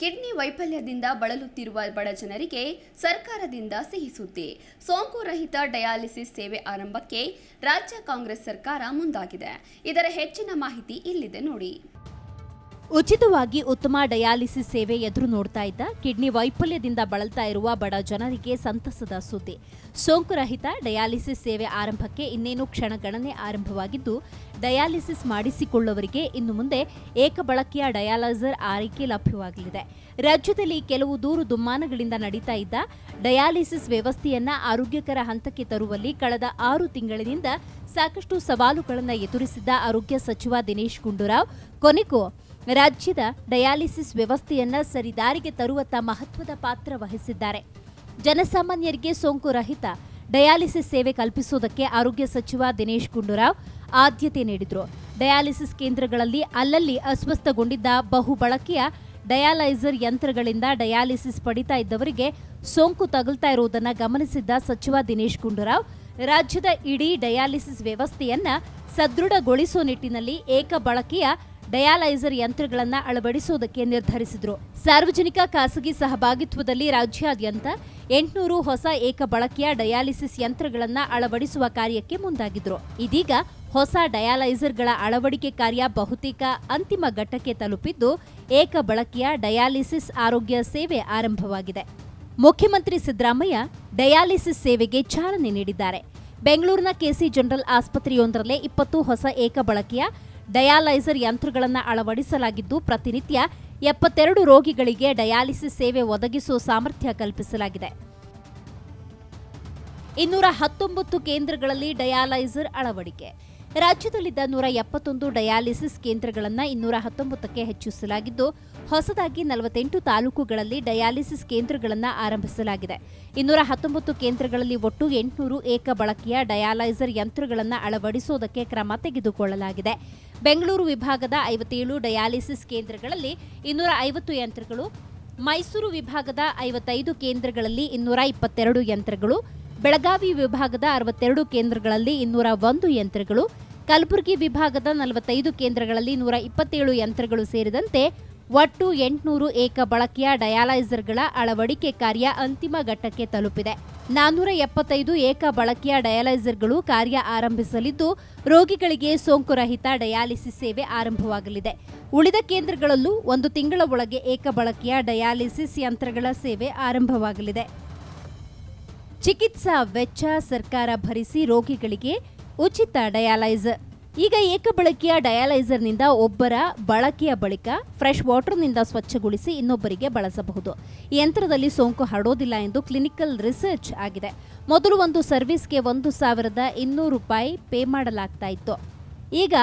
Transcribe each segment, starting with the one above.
Kidney ವೈಫಲ್ಯದಿಂದ ಬಳಲುತ್ತಿರುವ ಬಡ ಜನರಿಗೆ ಸರ್ಕಾರದಿಂದ ಸಿಹಿ ಸುದ್ದಿ. ಸೋಂಕು ರಹಿತ ಡಯಾಲಿಸಿಸ್ ಸೇವೆ ಆರಂಭಕ್ಕೆ ರಾಜ್ಯ ಕಾಂಗ್ರೆಸ್ ಸರ್ಕಾರ ಮುಂದಾಗಿದೆ. ಇದರ ಹೆಚ್ಚಿನ ಮಾಹಿತಿ ಇಲ್ಲಿದೆ ನೋಡಿ. ಉಚಿತವಾಗಿ ಉತ್ತಮ ಡಯಾಲಿಸಿಸ್ ಸೇವೆ ಎದುರು ನೋಡ್ತಾ ಇದ್ದ ಕಿಡ್ನಿ ವೈಫಲ್ಯದಿಂದ ಬಳಲ್ತಾ ಇರುವ ಬಡ ಜನರಿಗೆ ಸಂತಸದ ಸುದ್ದಿ. ಸೋಂಕುರಹಿತ ಡಯಾಲಿಸಿಸ್ ಸೇವೆ ಆರಂಭಕ್ಕೆ ಇನ್ನೇನು ಕ್ಷಣಗಣನೆ ಆರಂಭವಾಗಿದ್ದು, ಡಯಾಲಿಸಿಸ್ ಮಾಡಿಸಿಕೊಳ್ಳುವವರಿಗೆ ಇನ್ನು ಮುಂದೆ ಏಕಬಳಕೆಯ ಡಯಾಲೈಸರ್ ಆರೈಕೆ ಲಭ್ಯವಾಗಲಿದೆ. ರಾಜ್ಯದಲ್ಲಿ ಕೆಲವು ದೂರು ದುಮ್ಮಾನಗಳಿಂದ ನಡೀತಾ ಇದ್ದ ಡಯಾಲಿಸಿಸ್ ವ್ಯವಸ್ಥೆಯನ್ನ ಆರೋಗ್ಯಕರ ಹಂತಕ್ಕೆ ತರುವಲ್ಲಿ ಕಳೆದ ಆರು ತಿಂಗಳಿನಿಂದ ಸಾಕಷ್ಟು ಸವಾಲುಗಳನ್ನು ಎದುರಿಸಿದ್ದ ಆರೋಗ್ಯ ಸಚಿವ ದಿನೇಶ್ ಗುಂಡೂರಾವ್, ಕೊನೆಗೂ ರಾಜ್ಯದ ಡಯಾಲಿಸಿಸ್ ವ್ಯವಸ್ಥೆಯನ್ನ ಸರಿದಾರಿಗೆ ತರುವತ್ತ ಮಹತ್ವದ ಪಾತ್ರ ವಹಿಸಿದ್ದಾರೆ. ಜನಸಾಮಾನ್ಯರಿಗೆ ಸೋಂಕು ರಹಿತ ಡಯಾಲಿಸಿಸ್ ಸೇವೆ ಕಲ್ಪಿಸುವುದಕ್ಕೆ ಆರೋಗ್ಯ ಸಚಿವ ದಿನೇಶ್ ಗುಂಡೂರಾವ್ ಆದ್ಯತೆ ನೀಡಿದರು. ಡಯಾಲಿಸಿಸ್ ಕೇಂದ್ರಗಳಲ್ಲಿ ಅಲ್ಲಲ್ಲಿ ಅಸ್ವಸ್ಥಗೊಂಡಿದ್ದ ಬಹು ಬಳಕೆಯ ಡಯಾಲೈಸರ್ ಯಂತ್ರಗಳಿಂದ ಡಯಾಲಿಸಿಸ್ ಪಡಿತಾ ಇದ್ದವರಿಗೆ ಸೋಂಕು ತಗುಲ್ತಾ ಇರುವುದನ್ನು ಗಮನಿಸಿದ್ದ ಸಚಿವ ದಿನೇಶ್ ಗುಂಡೂರಾವ್, ರಾಜ್ಯದ ಇಡೀ ಡಯಾಲಿಸಿಸ್ ವ್ಯವಸ್ಥೆಯನ್ನ ಸದೃಢಗೊಳಿಸುವ ನಿಟ್ಟಿನಲ್ಲಿ ಏಕ ಬಳಕೆಯ ಡಯಾಲೈಸರ್ ಯಂತ್ರಗಳನ್ನು ಅಳವಡಿಸುವುದಕ್ಕೆ ನಿರ್ಧರಿಸಿದ್ರು. ಸಾರ್ವಜನಿಕ ಖಾಸಗಿ ಸಹಭಾಗಿತ್ವದಲ್ಲಿ ರಾಜ್ಯಾದ್ಯಂತ ಎಂಟುನೂರು ಹೊಸ ಏಕ ಬಳಕೆಯ ಡಯಾಲಿಸಿಸ್ ಯಂತ್ರಗಳನ್ನು ಅಳವಡಿಸುವ ಕಾರ್ಯಕ್ಕೆ ಮುಂದಾಗಿದ್ರು. ಇದೀಗ ಹೊಸ ಡಯಾಲೈಸರ್ಗಳ ಅಳವಡಿಕೆ ಕಾರ್ಯ ಬಹುತೇಕ ಅಂತಿಮ ಘಟ್ಟಕ್ಕೆ ತಲುಪಿದ್ದು ಏಕ ಬಳಕೆಯ ಡಯಾಲಿಸಿಸ್ ಆರೋಗ್ಯ ಸೇವೆ ಆರಂಭವಾಗಿದೆ. ಮುಖ್ಯಮಂತ್ರಿ ಸಿದ್ದರಾಮಯ್ಯ ಡಯಾಲಿಸಿಸ್ ಸೇವೆಗೆ ಚಾಲನೆ ನೀಡಿದ್ದಾರೆ. ಬೆಂಗಳೂರಿನ ಕೆಸಿ ಜನರಲ್ ಆಸ್ಪತ್ರೆಯೊಂದರಲ್ಲೇ ಇಪ್ಪತ್ತು ಹೊಸ ಏಕ ಬಳಕೆಯ ಡಯಾಲೈಸರ್ ಯಂತ್ರಗಳನ್ನು ಅಳವಡಿಸಲಾಗಿದ್ದು, ಪ್ರತಿನಿತ್ಯ ಎಪ್ಪತ್ತೆರಡು ರೋಗಿಗಳಿಗೆ ಡಯಾಲಿಸಿಸ್ ಸೇವೆ ಒದಗಿಸುವ ಸಾಮರ್ಥ್ಯ ಕಲ್ಪಿಸಲಾಗಿದೆ. ಇನ್ನೂರ ಹತ್ತೊಂಬತ್ತು ಕೇಂದ್ರಗಳಲ್ಲಿ ಡಯಾಲೈಸರ್ ಅಳವಡಿಕೆ. ರಾಜ್ಯದಲ್ಲಿದ್ದ ನೂರ ಎಪ್ಪತ್ತೊಂದು ಡಯಾಲಿಸಿಸ್ ಕೇಂದ್ರಗಳನ್ನು ಇನ್ನೂರ ಹತ್ತೊಂಬತ್ತಕ್ಕೆ ಹೆಚ್ಚಿಸಲಾಗಿದ್ದು, ಹೊಸದಾಗಿ ನಲವತ್ತೆಂಟು ತಾಲೂಕುಗಳಲ್ಲಿ ಡಯಾಲಿಸಿಸ್ ಕೇಂದ್ರಗಳನ್ನು ಆರಂಭಿಸಲಾಗಿದೆ. ಇನ್ನೂರ ಹತ್ತೊಂಬತ್ತು ಕೇಂದ್ರಗಳಲ್ಲಿ ಒಟ್ಟು ಎಂಟುನೂರು ಏಕ ಬಳಕೆಯ ಡಯಾಲೈಸರ್ ಯಂತ್ರಗಳನ್ನು ಅಳವಡಿಸುವುದಕ್ಕೆ ಕ್ರಮ ತೆಗೆದುಕೊಳ್ಳಲಾಗಿದೆ. ಬೆಂಗಳೂರು ವಿಭಾಗದ ಐವತ್ತೇಳು ಡಯಾಲಿಸಿಸ್ ಕೇಂದ್ರಗಳಲ್ಲಿ ಇನ್ನೂರ ಐವತ್ತು ಯಂತ್ರಗಳು, ಮೈಸೂರು ವಿಭಾಗದ ಐವತ್ತೈದು ಕೇಂದ್ರಗಳಲ್ಲಿ ಇನ್ನೂರ ಇಪ್ಪತ್ತೆರಡು ಯಂತ್ರಗಳು, ಬೆಳಗಾವಿ ವಿಭಾಗದ ಅರವತ್ತೆರಡು ಕೇಂದ್ರಗಳಲ್ಲಿ ಇನ್ನೂರ ಒಂದು ಯಂತ್ರಗಳು ಕಲಬುರಗಿ ವಿಭಾಗದ ನಲವತ್ತೈದು ಕೇಂದ್ರಗಳಲ್ಲಿ ನೂರ ಇಪ್ಪತ್ತೇಳು ಯಂತ್ರಗಳು ಸೇರಿದಂತೆ ಒಟ್ಟು ಎಂಟುನೂರು ಏಕ ಬಳಕೆಯ ಡಯಾಲೈಸರ್ಗಳ ಅಳವಡಿಕೆ ಕಾರ್ಯ ಅಂತಿಮ ಘಟ್ಟಕ್ಕೆ ತಲುಪಿದೆ. ನಾನ್ನೂರ ಎಪ್ಪತ್ತೈದು ಏಕ ಬಳಕೆಯ ಡಯಾಲೈಸರ್ಗಳು ಕಾರ್ಯ ಆರಂಭಿಸಲಿದ್ದು, ರೋಗಿಗಳಿಗೆ ಸೋಂಕುರಹಿತ ಡಯಾಲಿಸಿಸ್ ಸೇವೆ ಆರಂಭವಾಗಲಿದೆ. ಉಳಿದ ಕೇಂದ್ರಗಳಲ್ಲೂ ಒಂದು ತಿಂಗಳ ಒಳಗೆ ಏಕ ಬಳಕೆಯ ಡಯಾಲಿಸಿಸ್ ಯಂತ್ರಗಳ ಸೇವೆ ಆರಂಭವಾಗಲಿದೆ. ಚಿಕಿತ್ಸಾ ವೆಚ್ಚ ಸರ್ಕಾರ ಭರಿಸಿ ರೋಗಿಗಳಿಗೆ ಉಚಿತ ಡಯಾಲೈಸರ್. ಈಗ ಏಕಬಳಕೆಯ ಡಯಾಲೈಸರ್ನಿಂದ ಒಬ್ಬರ ಬಳಕೆಯ ಬಳಿಕ ಫ್ರೆಶ್ ವಾಟರ್ನಿಂದ ಸ್ವಚ್ಛಗೊಳಿಸಿ ಇನ್ನೊಬ್ಬರಿಗೆ ಬಳಸಬಹುದು. ಈ ಯಂತ್ರದಲ್ಲಿ ಸೋಂಕು ಹರಡೋದಿಲ್ಲ ಎಂದು ಕ್ಲಿನಿಕಲ್ ರಿಸರ್ಚ್ ಆಗಿದೆ. ಮೊದಲು ಒಂದು ಸರ್ವಿಸ್ಗೆ ಒಂದು ಸಾವಿರದ ಇನ್ನೂರು ರೂಪಾಯಿ ಪೇ ಮಾಡಲಾಗ್ತಾ ಇತ್ತು. ಈಗ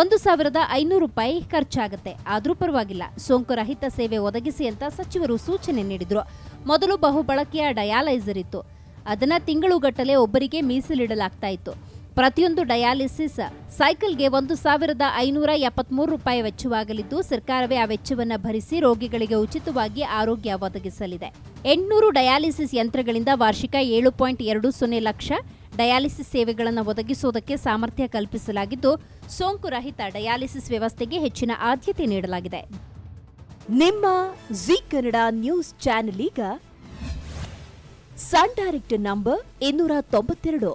ಒಂದು ಸಾವಿರದ ಐನೂರು ರೂಪಾಯಿ ಖರ್ಚಾಗುತ್ತೆ. ಆದರೂ ಪರವಾಗಿಲ್ಲ. ಸೋಂಕು ರಹಿತ ಸೇವೆ ಒದಗಿಸಿ ಅಂತ ಸಚಿವರು ಸೂಚನೆ ನೀಡಿದರು. ಮೊದಲು ಬಹುಬಳಕೆಯ ಡಯಾಲೈಸರ್ ಇತ್ತು. ಅದನ್ನ ತಿಂಗಳುಗಟ್ಟಲೆ ಒಬ್ಬರಿಗೆ ಮೀಸಲಿಡಲಾಗ್ತಾ ಇತ್ತು. ಪ್ರತಿಯೊಂದು ಡಯಾಲಿಸಿಸ್ ಸೈಕಲ್ಗೆ ಒಂದು ಸಾವಿರದ ಐನೂರ ಎಪ್ಪತ್ಮೂರು ರೂಪಾಯಿ ವೆಚ್ಚವಾಗಲಿದ್ದು, ಸರ್ಕಾರವೇ ಆ ವೆಚ್ಚವನ್ನು ಭರಿಸಿ ರೋಗಿಗಳಿಗೆ ಉಚಿತವಾಗಿ ಆರೋಗ್ಯ ಒದಗಿಸಲಿದೆ. ಎಂಟುನೂರು ಡಯಾಲಿಸಿಸ್ ಯಂತ್ರಗಳಿಂದ ವಾರ್ಷಿಕ ಏಳು ಪಾಯಿಂಟ್ ಎರಡು ಸೊನ್ನೆ ಲಕ್ಷ ಡಯಾಲಿಸಿಸ್ ಸೇವೆಗಳನ್ನು ಒದಗಿಸುವುದಕ್ಕೆ ಸಾಮರ್ಥ್ಯ ಕಲ್ಪಿಸಲಾಗಿದ್ದು, ಸೋಂಕು ರಹಿತ ಡಯಾಲಿಸಿಸ್ ವ್ಯವಸ್ಥೆಗೆ ಹೆಚ್ಚಿನ ಆದ್ಯತೆ ನೀಡಲಾಗಿದೆ. ನಿಮ್ಮ ಜಿ ಕನ್ನಡ ನ್ಯೂಸ್ ಚಾನೆಲ್ ಈಗ ಸನ್ ಡೈರೆಕ್ಟ್ ನಂಬರ್ ಇನ್ನೂರ ತೊಂಬತ್ತೆರಡು.